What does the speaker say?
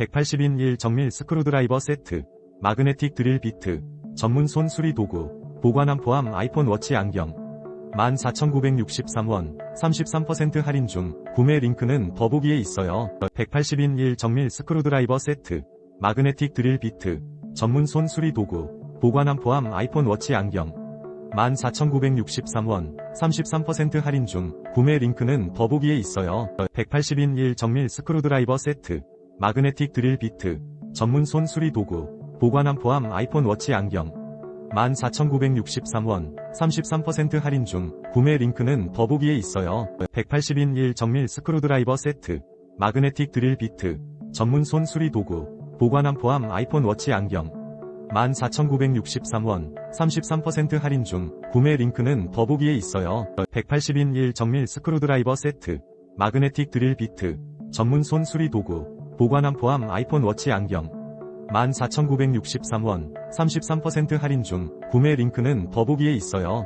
180인 1 정밀 스크루드라이버 세트, 마그네틱 드릴 비트, 전문 손 수리 도구, 보관함 포함 아이폰 워치 안경. 14,963원, 33% 할인 중, 구매 링크는 더보기에 있어요. 180인 1 정밀 스크루드라이버 세트, 마그네틱 드릴 비트, 전문 손 수리 도구, 보관함 포함 아이폰 워치 안경. 14,963원, 33% 할인 중, 구매 링크는 더보기에 있어요. 180인 1 정밀 스크루드라이버 세트, 마그네틱 드릴 비트, 전문 손 수리 도구, 보관함 포함 아이폰 워치 안경. 14,963원, 33% 할인 중, 구매 링크는 더보기에 있어요. 180인 1 정밀 스크루드라이버 세트, 마그네틱 드릴 비트, 전문 손 수리 도구, 보관함 포함 아이폰 워치 안경. 14,963원, 33% 할인 중, 구매 링크는 더보기에 있어요. 180인 1 정밀 스크루드라이버 세트, 마그네틱 드릴 비트, 전문 손 수리 도구, 보관함 포함 아이폰 워치 안경. 14,963원, 33% 할인 중, 구매 링크는 더보기에 있어요.